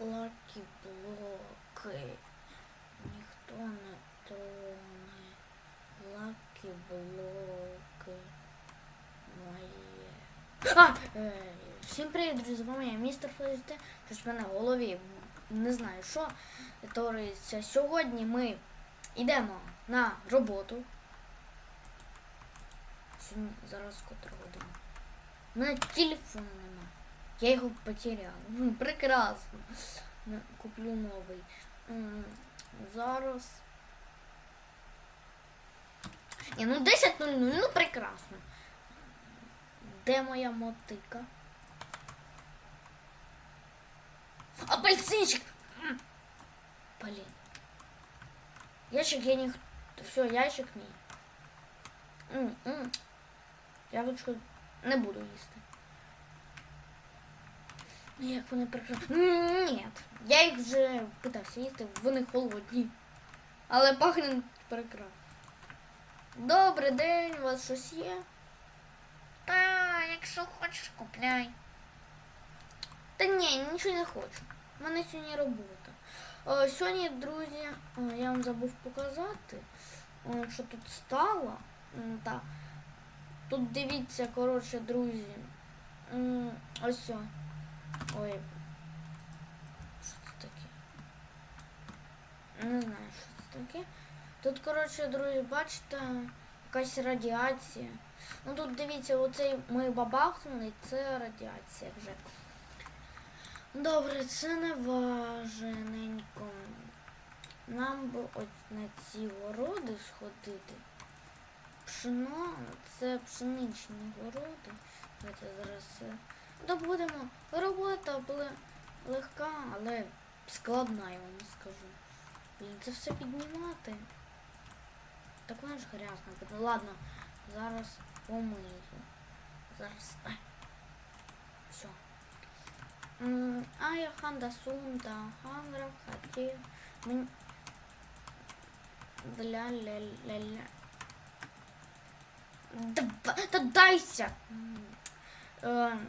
Лакі блоки. Ніхто не троне. Лакі блоки. Мої. А! Е, всім привіт, друзі, з вами я містер ФСД. Щось в мене в голові не знаю що. Твориться. Сьогодні ми йдемо на роботу. Сьогодні зараз котра година. Мене телефону нема. Я його потеряла. Ну, прекрасно. Ну, Куплю новий. Зараз. Ні, ну 10.00, ну прекрасно. Де моя мотика? Апельсинчик! М. Блін. Ящик я не... Все, ящик мій. Яблучко не буду їсти. Як вони прекрасні. Ні, я їх вже питався їсти, вони холодні. Але пахнуть прекрасно. Добрий день, у вас щось є? Та, якщо хочеш, купляй. Та ні, нічого не хочу. У мене сьогодні робота. О, сьогодні, друзі, о, я вам забув показати, о, що тут стало. М, Та. Тут дивіться, коротше, друзі. Ось. Ой. Що це таке? Не знаю, що це таке. Тут, коротше, друзі, бачите, якась радіація. Ну тут дивіться, оцей ми бабахнули, це радіація вже. Добре, це не важненько. Нам би ось на ці городи сходити. Пшено, це пшеничні городи. Давайте зараз добудемо. Робота була легка, але складна, я вам скажу. Блін, це все піднімати. Так вона ж грязна буде. Ладно, зараз помию. Зараз. Все. А я ханда сунда, хандра хаті. Мен... Для ля ля ля. Да, та дайся! М.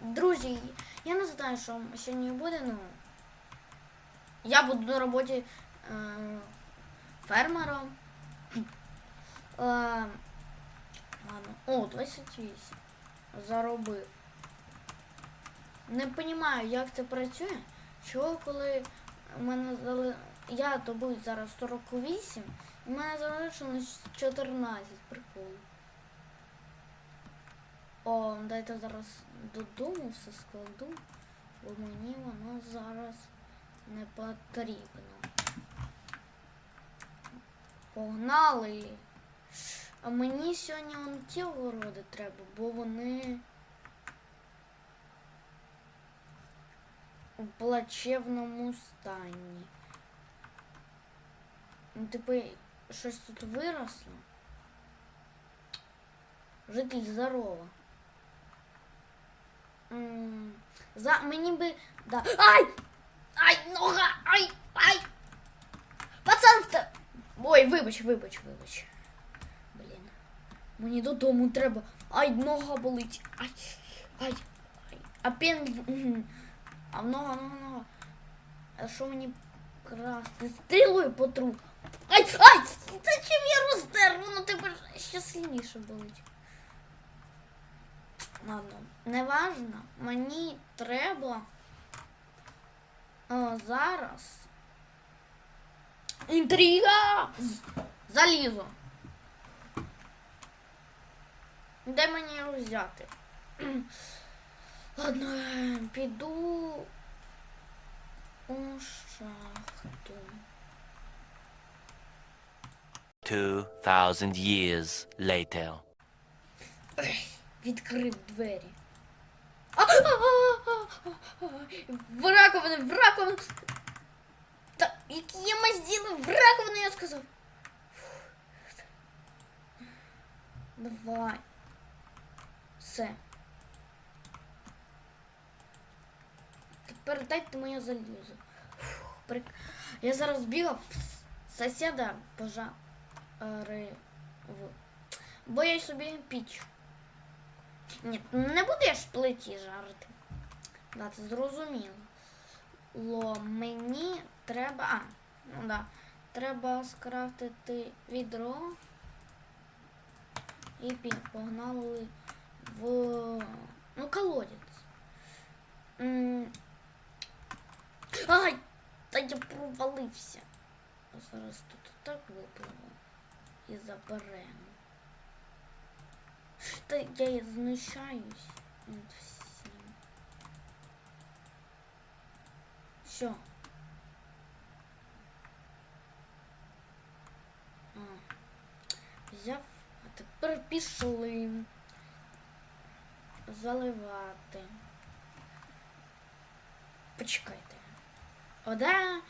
Друзі, я не знаю, що сьогодні буде, ну. Я буду на роботі е, фермером. Е, ладно. О, 28. Заробив. Не розумію, як це працює. Чого, коли мене зали... я добув зараз 48, і мене залишилось 14 прикол. О, дайте зараз додому все складу, бо мені воно зараз не потрібно. Погнали. А мені сьогодні вон ті городи треба, бо вони в плачевному стані. Ну, типу, щось тут виросло. Житель здорова. За мені би. Да. Ай! Ай, нога! Ай! Ай! Пацан. Ой, вибач, вибач, вибач. Блін. Мені додому треба. Ай, нога болить. Ай, ай, ай. А пен. А нога, нога, нога. А що мені красти? Стрілою потру. Ай, ай! Зачем я роздер? Воно тепер ще сильніше болить. Ладно, не важно. Мені треба о, зараз. Інтрига! Залізо. Де мені його взяти? Ладно, е, піду у шахту. 2,000 years later. Відкрив двері. В раковину, в раковину. Та які я мазділи, в раковину, я сказав. Давай. Все. Тепер дайте моє залізо. Прик... Я зараз бігав сусіда пожарив. Бо я собі піч. Ні, не будеш плиті жарити. Да, це зрозуміло. Ло, мені треба. А, ну да. Треба скрафтити відро. І погнали в. Ну, колодець. Ай! Та я провалився. Зараз тут так випливу і заберемо. Та я знущаюсь над всім. Що? А. Взяв, а тепер пішли заливати. Почекайте. Ода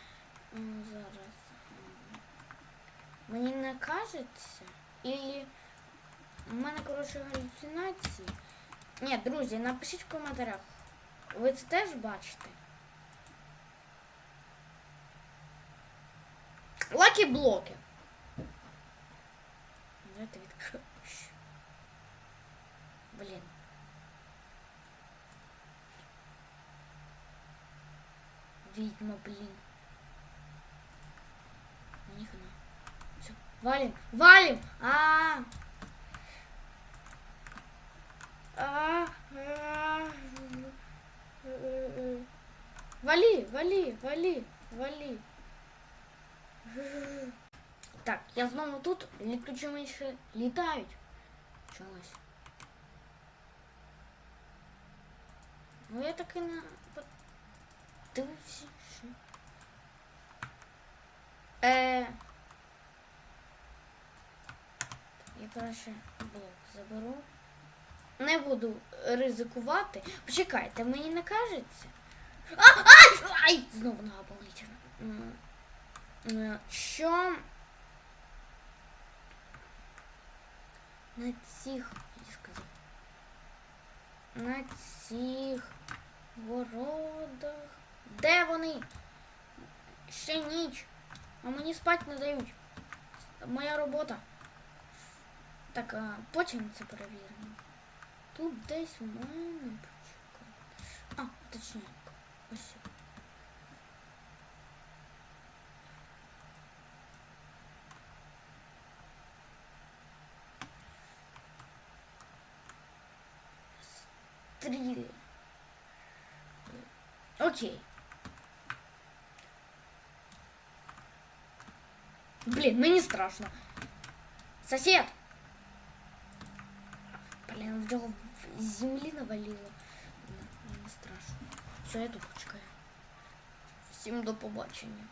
м, зараз. Мені не кажеться, ілі у мене, коротше, галюцинації. Ні, друзі, напишіть в коментарях. Ви це теж бачите? Лакі блоки. Давайте відкрию. Блін. Відьма, блін. Мені хана. Все, валим, валим! А! А! А! Вали, вали, вали, вали. Так, я знову тут, літучі миші літають. Чогось. Ну я так і не подивився, що. Е. Я краще блок заберу. Не буду ризикувати. Почекайте, мені не кажеться. А, ай! Ай! Знову нога болить. Е, Що на цих, я сказав, на цих городах. Де вони? Ще ніч. А мені спати не дають. Моя робота. Так, а потім це перевіримо. Тут десь у мене почекай. А, точніше. Ось. Стріли. Окей. Блін, мені страшно. Сосед! Блін, в в землі навалило. Не страшно. Все, я тут почекаю. Всім до побачення.